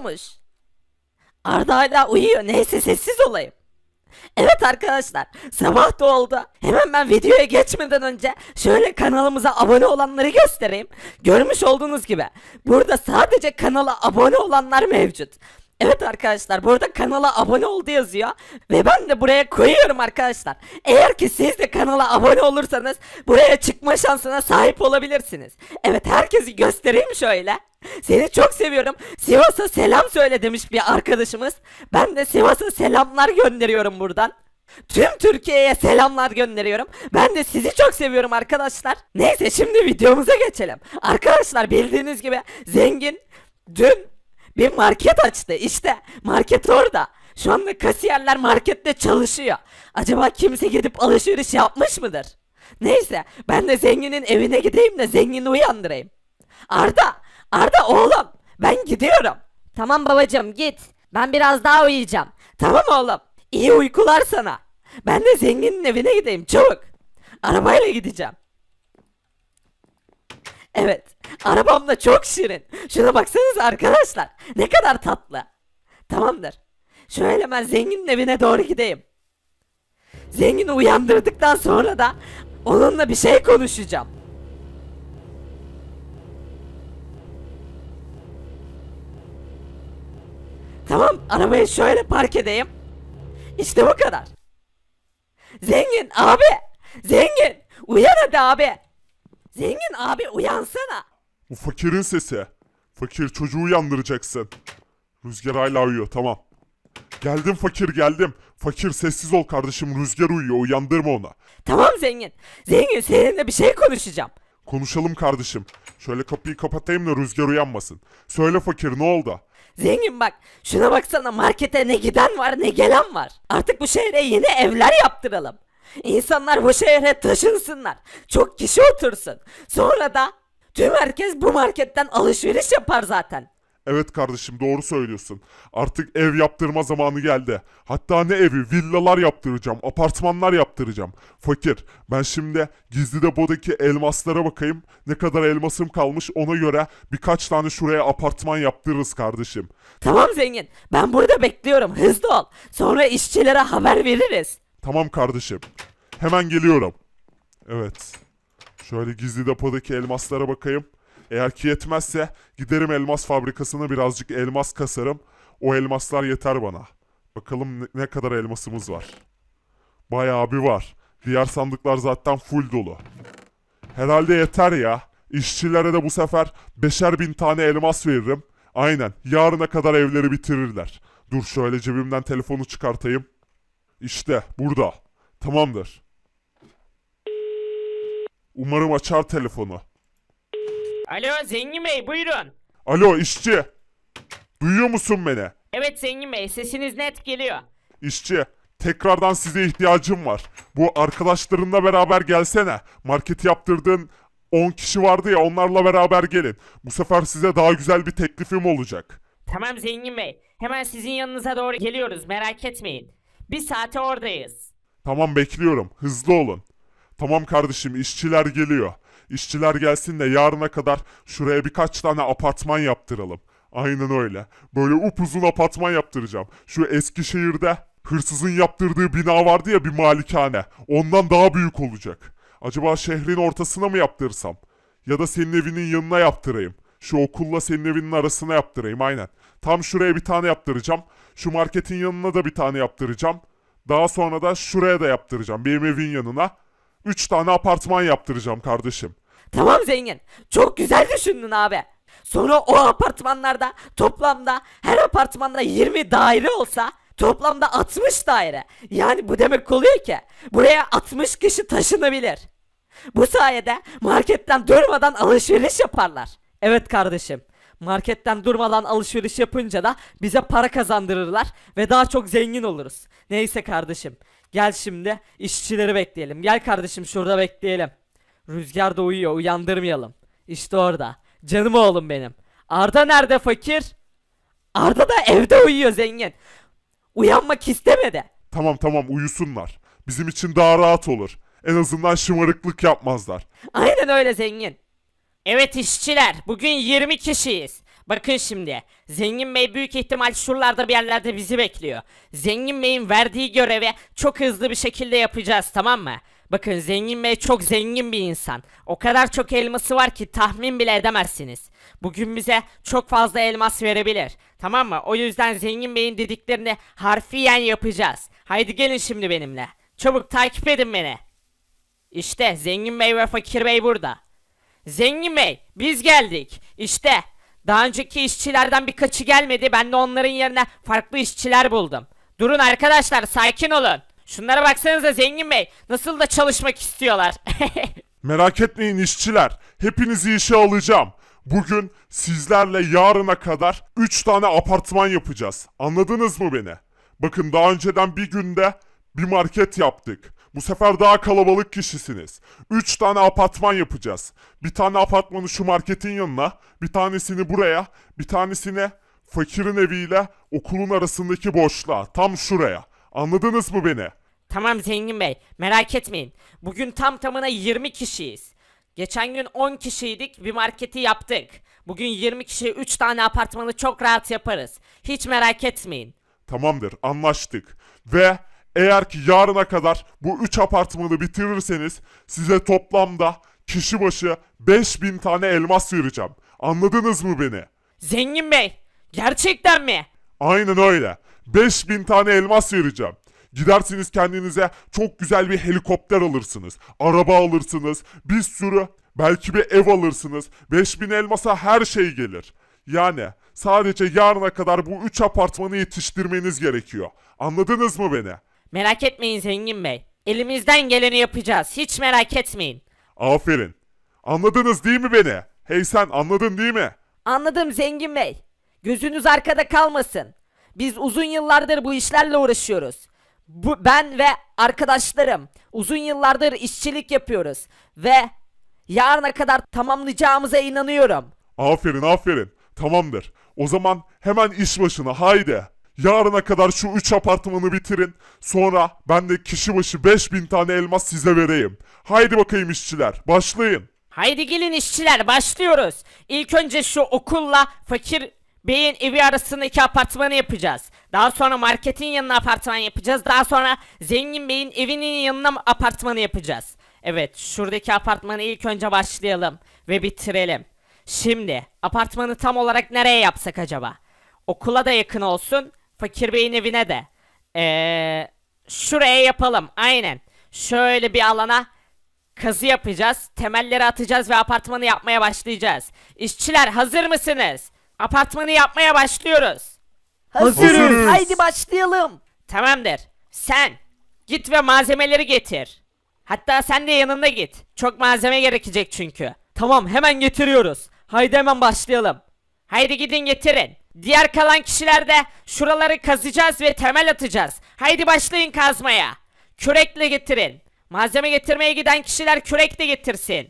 olmuş? Arda hala uyuyor. Neyse sessiz olayım. Evet arkadaşlar sabah da oldu. Hemen ben videoya geçmeden önce şöyle kanalımıza abone olanları göstereyim. Görmüş olduğunuz gibi burada sadece kanala abone olanlar mevcut. Evet arkadaşlar burada kanala abone oldu yazıyor ve ben de buraya koyuyorum arkadaşlar. Eğer ki siz de kanala abone olursanız buraya çıkma şansına sahip olabilirsiniz. Evet herkesi göstereyim şöyle. Seni çok seviyorum. Sivas'a selam söyle demiş bir arkadaşımız. Ben de Sivas'a selamlar gönderiyorum buradan. Tüm Türkiye'ye selamlar gönderiyorum. Ben de sizi çok seviyorum arkadaşlar. Neyse şimdi videomuza geçelim. Arkadaşlar bildiğiniz gibi zengin dün bir market açtı. İşte market orada. Şu anda kasiyerler markette çalışıyor. Acaba kimse gidip alışveriş yapmış mıdır? Neyse ben de zenginin evine gideyim de zengini uyandırayım. Arda, Arda oğlum ben gidiyorum. Tamam babacığım git. Ben biraz daha uyuyacağım. Tamam oğlum. İyi uykular sana. Ben de zenginin evine gideyim çabuk. Arabayla gideceğim. Evet. Arabam da çok şirin. Şuna baksanıza arkadaşlar. Ne kadar tatlı. Tamamdır. Şöyle ben zenginin evine doğru gideyim. Zengini uyandırdıktan sonra da onunla bir şey konuşacağım. Tamam, arabayı şöyle park edeyim. İşte bu kadar. Zengin abi, zengin, uyan hadi abi. Zengin abi uyansana. Bu fakirin sesi. Fakir çocuğu uyandıracaksın. Rüzgar hala uyuyor tamam. Geldim fakir geldim. Fakir sessiz ol kardeşim Rüzgar uyuyor uyandırma onu. Tamam zengin. Zengin seninle bir şey konuşacağım. Konuşalım kardeşim. Şöyle kapıyı kapatayım da Rüzgar uyanmasın. Söyle fakir ne oldu? Zengin bak şuna baksana markete ne giden var ne gelen var. Artık bu şehre yeni evler yaptıralım. İnsanlar bu şehre taşınsınlar. Çok kişi otursun. Sonra da tüm herkes bu marketten alışveriş yapar zaten. Evet kardeşim doğru söylüyorsun. Artık ev yaptırma zamanı geldi. Hatta ne evi villalar yaptıracağım, apartmanlar yaptıracağım. Fakir ben şimdi gizli depodaki elmaslara bakayım. Ne kadar elmasım kalmış ona göre birkaç tane şuraya apartman yaptırırız kardeşim. Tamam zengin ben burada bekliyorum hızlı ol. Sonra işçilere haber veririz. Tamam kardeşim. Hemen geliyorum. Evet. Şöyle gizli depodaki elmaslara bakayım. Eğer ki yetmezse giderim elmas fabrikasına birazcık elmas kasarım. O elmaslar yeter bana. Bakalım ne, kadar elmasımız var. Bayağı bir var. Diğer sandıklar zaten full dolu. Herhalde yeter ya. İşçilere de bu sefer beşer bin tane elmas veririm. Aynen. Yarına kadar evleri bitirirler. Dur şöyle cebimden telefonu çıkartayım. İşte burada. Tamamdır. Umarım açar telefonu. Alo Zengin Bey buyurun. Alo işçi. Duyuyor musun beni? Evet Zengin Bey sesiniz net geliyor. İşçi. Tekrardan size ihtiyacım var. Bu arkadaşlarınla beraber gelsene. Market yaptırdığın 10 kişi vardı ya onlarla beraber gelin. Bu sefer size daha güzel bir teklifim olacak. Tamam Zengin Bey hemen sizin yanınıza doğru geliyoruz merak etmeyin. Bir saate oradayız. Tamam bekliyorum. Hızlı olun. Tamam kardeşim işçiler geliyor. İşçiler gelsin de yarına kadar şuraya birkaç tane apartman yaptıralım. Aynen öyle. Böyle upuzun apartman yaptıracağım. Şu Eskişehir'de hırsızın yaptırdığı bina vardı ya bir malikane. Ondan daha büyük olacak. Acaba şehrin ortasına mı yaptırırsam? Ya da senin evinin yanına yaptırayım. Şu okulla senin evinin arasına yaptırayım aynen. Tam şuraya bir tane yaptıracağım. Şu marketin yanına da bir tane yaptıracağım. Daha sonra da şuraya da yaptıracağım. Benim evin yanına. Üç tane apartman yaptıracağım kardeşim. Tamam zengin. Çok güzel düşündün abi. Sonra o apartmanlarda toplamda her apartmanda 20 daire olsa toplamda 60 daire. Yani bu demek oluyor ki buraya 60 kişi taşınabilir. Bu sayede marketten durmadan alışveriş yaparlar. Evet kardeşim. Marketten durmadan alışveriş yapınca da bize para kazandırırlar ve daha çok zengin oluruz. Neyse kardeşim. Gel şimdi işçileri bekleyelim. Gel kardeşim şurada bekleyelim. Rüzgar da uyuyor uyandırmayalım. İşte orada. Canım oğlum benim. Arda nerede fakir? Arda da evde uyuyor zengin. Uyanmak istemedi. Tamam tamam uyusunlar. Bizim için daha rahat olur. En azından şımarıklık yapmazlar. Aynen öyle zengin. Evet işçiler bugün 20 kişiyiz. Bakın şimdi. Zengin Bey büyük ihtimal şuralarda bir yerlerde bizi bekliyor. Zengin Bey'in verdiği görevi çok hızlı bir şekilde yapacağız tamam mı? Bakın Zengin Bey çok zengin bir insan. O kadar çok elması var ki tahmin bile edemezsiniz. Bugün bize çok fazla elmas verebilir. Tamam mı? O yüzden Zengin Bey'in dediklerini harfiyen yapacağız. Haydi gelin şimdi benimle. Çabuk takip edin beni. İşte Zengin Bey ve Fakir Bey burada. Zengin Bey, biz geldik. İşte, daha önceki işçilerden birkaçı gelmedi. Ben de onların yerine farklı işçiler buldum. Durun arkadaşlar, sakin olun. Şunlara baksanıza Zengin Bey, nasıl da çalışmak istiyorlar. Merak etmeyin işçiler. Hepinizi işe alacağım. Bugün sizlerle yarına kadar 3 tane apartman yapacağız. Anladınız mı beni? Bakın daha önceden bir günde bir market yaptık. Bu sefer daha kalabalık kişisiniz. 3 tane apartman yapacağız. Bir tane apartmanı şu marketin yanına, bir tanesini buraya, bir tanesini fakirin eviyle okulun arasındaki boşluğa, tam şuraya. Anladınız mı beni? tamam Zengin Bey, merak etmeyin. Bugün tam tamına 20 kişiyiz. Geçen gün 10 kişiydik, bir marketi yaptık. Bugün 20 kişi 3 tane apartmanı çok rahat yaparız. Hiç merak etmeyin. Tamamdır, anlaştık. Ve eğer ki yarına kadar bu 3 apartmanı bitirirseniz size toplamda kişi başı 5000 tane elmas vereceğim. Anladınız mı beni? Zengin Bey, gerçekten mi? Aynen öyle. 5000 tane elmas vereceğim. Gidersiniz kendinize çok güzel bir helikopter alırsınız. Araba alırsınız. Bir sürü belki bir ev alırsınız. 5000 elmasa her şey gelir. Yani sadece yarına kadar bu 3 apartmanı yetiştirmeniz gerekiyor. Anladınız mı beni? Merak etmeyin Zengin Bey. Elimizden geleni yapacağız. Hiç merak etmeyin. Aferin. Anladınız değil mi beni? Hey sen anladın değil mi? Anladım Zengin Bey. Gözünüz arkada kalmasın. Biz uzun yıllardır bu işlerle uğraşıyoruz. Bu, ben ve arkadaşlarım uzun yıllardır işçilik yapıyoruz. Ve yarına kadar tamamlayacağımıza inanıyorum. Aferin aferin. Tamamdır. O zaman hemen iş başına haydi. Yarına kadar şu 3 apartmanı bitirin. Sonra ben de kişi başı 5000 tane elmas size vereyim. Haydi bakayım işçiler. Başlayın. Haydi gelin işçiler başlıyoruz. İlk önce şu okulla fakir beyin evi arasındaki apartmanı yapacağız. Daha sonra marketin yanına apartman yapacağız. Daha sonra zengin beyin evinin yanına apartmanı yapacağız. Evet şuradaki apartmanı ilk önce başlayalım ve bitirelim. Şimdi apartmanı tam olarak nereye yapsak acaba? Okula da yakın olsun, fakir beyin evine de. Eee şuraya yapalım aynen. Şöyle bir alana Kazı yapacağız, temelleri atacağız ve apartmanı yapmaya başlayacağız. İşçiler hazır mısınız? Apartmanı yapmaya başlıyoruz. Hazırız. Hazırız. Haydi başlayalım. Tamamdır. Sen git ve malzemeleri getir. Hatta sen de yanında git. Çok malzeme gerekecek çünkü. Tamam hemen getiriyoruz. Haydi hemen başlayalım. Haydi gidin getirin. Diğer kalan kişiler de şuraları kazacağız ve temel atacağız. Haydi başlayın kazmaya. Kürekle getirin. Malzeme getirmeye giden kişiler kürek de getirsin.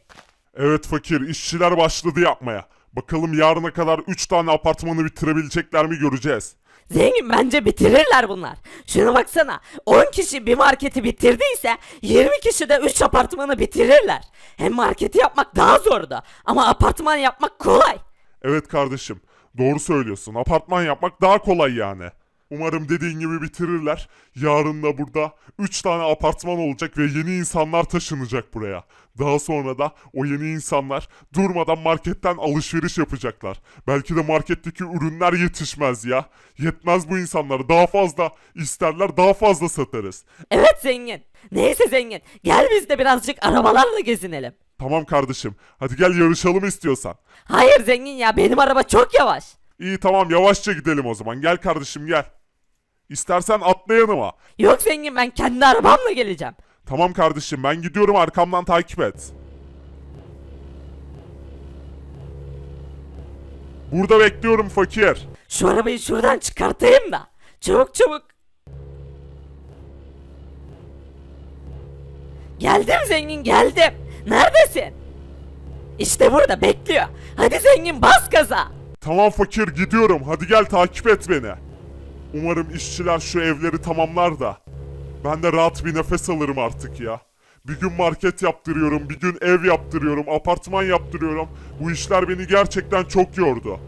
Evet fakir işçiler başladı yapmaya. Bakalım yarına kadar 3 tane apartmanı bitirebilecekler mi göreceğiz. Zengin bence bitirirler bunlar. Şuna baksana. 10 kişi bir marketi bitirdiyse 20 kişi de 3 apartmanı bitirirler. Hem marketi yapmak daha zordu ama apartman yapmak kolay. Evet kardeşim. Doğru söylüyorsun. Apartman yapmak daha kolay yani. Umarım dediğin gibi bitirirler. Yarın da burada 3 tane apartman olacak ve yeni insanlar taşınacak buraya. Daha sonra da o yeni insanlar durmadan marketten alışveriş yapacaklar. Belki de marketteki ürünler yetişmez ya. Yetmez bu insanlara. Daha fazla isterler, daha fazla satarız. Evet zengin. Neyse zengin. Gel biz de birazcık arabalarla gezinelim. Tamam kardeşim. Hadi gel yarışalım istiyorsan. Hayır zengin ya benim araba çok yavaş. İyi tamam yavaşça gidelim o zaman. Gel kardeşim gel. İstersen atla yanıma. Yok zengin ben kendi arabamla geleceğim. Tamam kardeşim ben gidiyorum arkamdan takip et. Burada bekliyorum fakir. Şu arabayı şuradan çıkartayım da. Çabuk çabuk. Geldim zengin geldim. Neredesin? İşte burada bekliyor. Hadi zengin bas gaza. Tamam fakir gidiyorum hadi gel takip et beni. Umarım işçiler şu evleri tamamlar da. Ben de rahat bir nefes alırım artık ya. Bir gün market yaptırıyorum, bir gün ev yaptırıyorum, apartman yaptırıyorum. Bu işler beni gerçekten çok yordu.